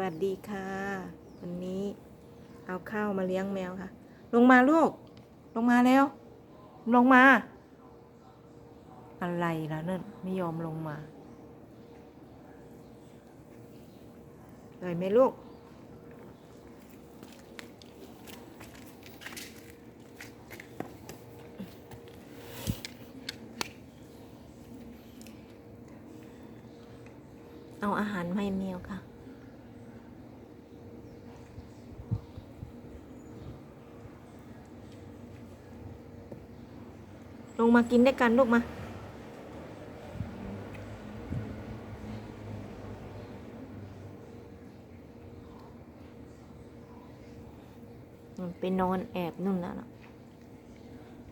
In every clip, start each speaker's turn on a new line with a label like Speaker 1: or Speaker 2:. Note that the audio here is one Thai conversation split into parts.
Speaker 1: วัสดีค่ะ วันนี้เอาข้าวมาเลี้ยงแมวค่ะ ลงมาลูก ลงมาแล้ว ลงมา อะไรล่ะนั่นไม่ยอมลงมาเลยไหมลูก เอาอาหารมาให้แมวค่ะ ลงมากินด้วยกันลูกมา ไปนอนแอบนู่นน่ะนะ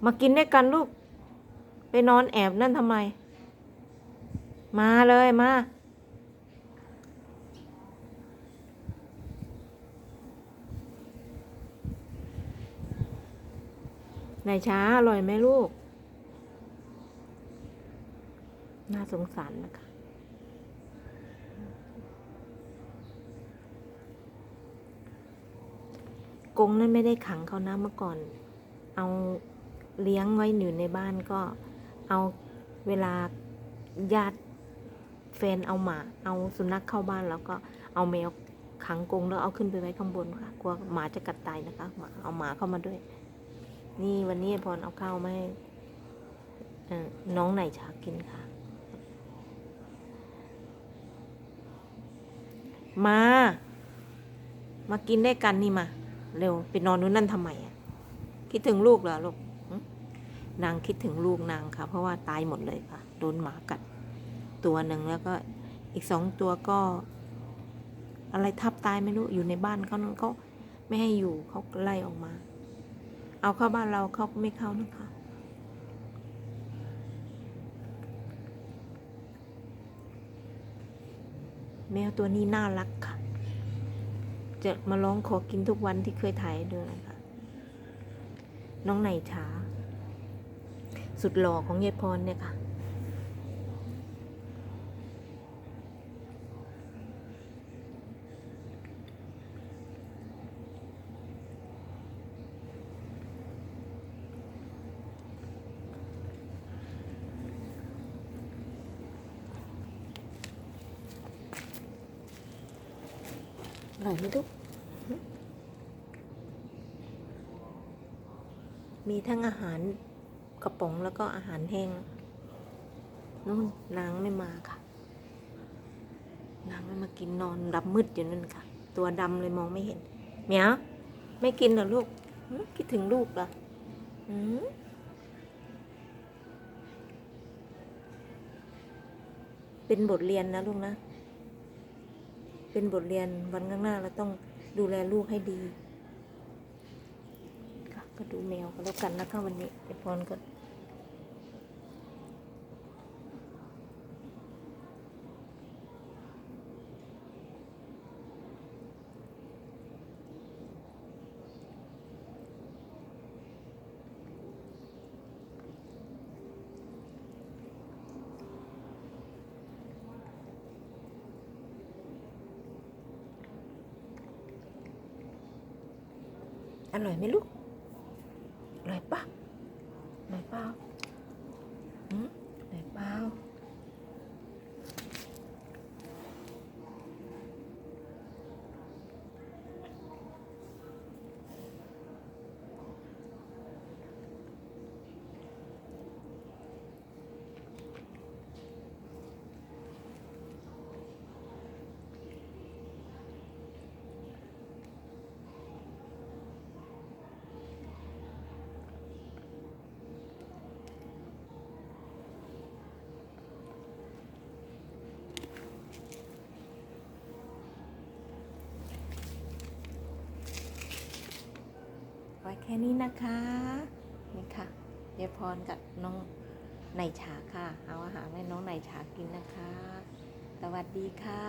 Speaker 1: มากินด้วยกันลูก ไปนอนแอบนั่นทำไม มาเลยมานช้าอร่อยไหมลูก น่า สงสารนะคะ กงนั้นไม่ได้ขังเขานะเมื่อก่อน เอาเลี้ยงไว้อยู่ในบ้านก็เอาเวลาญาติแฟนเอาหมา เอาสุนัขเข้าบ้านแล้วก็เอาแมวขังกรงแล้วเอาขึ้นไปไว้ข้างบนค่ะ กลัวหมาจะกัดตายนะคะหมาเอาหมาเข้ามาด้วย นี่วันนี้พรเอาข้าวมาให้น้องไหนชากินค่ะ มา มากินได้กันนี่มา เร็วไปนอนนู้นนั่นทำไมอะคิดถึงลูกเหรอลูกนางคิดถึงลูกนางค่ะ เพราะว่าตายหมดเลยค่ะโดนหมากัด ตัวหนึ่งแล้วก็อีกสองตัวก็ อะไรทับตายไม่รู้อยู่ในบ้านเขานั้นเขาไม่ให้อยู่เขาไล่ออกมา เอาเข้าบ้านเราเขาก็ไม่เข้านะคะ แมวตัวนี้น่ารักค่ะ จะมาร้องขอกินทุกวันที่เคยถ่ายให้ดูนะคะ น้องไหนช้า สุดหล่อของยายพรเนี่ยค่ะ ร่อยไหมลูก มีทั้งอาหารกระป๋องแล้วก็อาหารแห้ง นู่นนางไม่มาค่ะ นางไม่มากินนอนดำมืดอยู่นั่นค่ะ ตัวดำเลยมองไม่เห็นเมียไม่กินเหรอลูก คิดถึงลูกเหรอเป็นบทเรียนนะลูกนะ เป็นบทเรียนวันข้างหน้าเราต้องดูแลลูกให้ดี ค่ะ ก็ดูแมวก็แล้วกันนะคะวันนี้ไอพรก็ อร่อยไหมลูก อร่อยปะอร่อยเปล่าอืมอร่อยเปล่า แค่นี้นะคะ นี่ค่ะยายพรกับน้องไหนฉาค่ะ เอาอาหารให้น้องไหนฉากินนะคะ สวัสดีค่ะ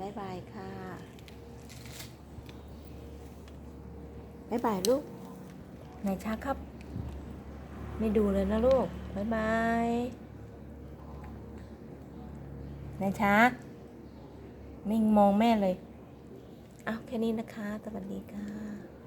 Speaker 1: บ๊ายบายค่ะ บ๊ายบายลูกไหนช้าครับ ไม่ดูเลยนะลูก บ๊ายบายไหนช้าไม่มองแม่เลยอ้าวแค่นี้นะคะ สวัสดีค่ะ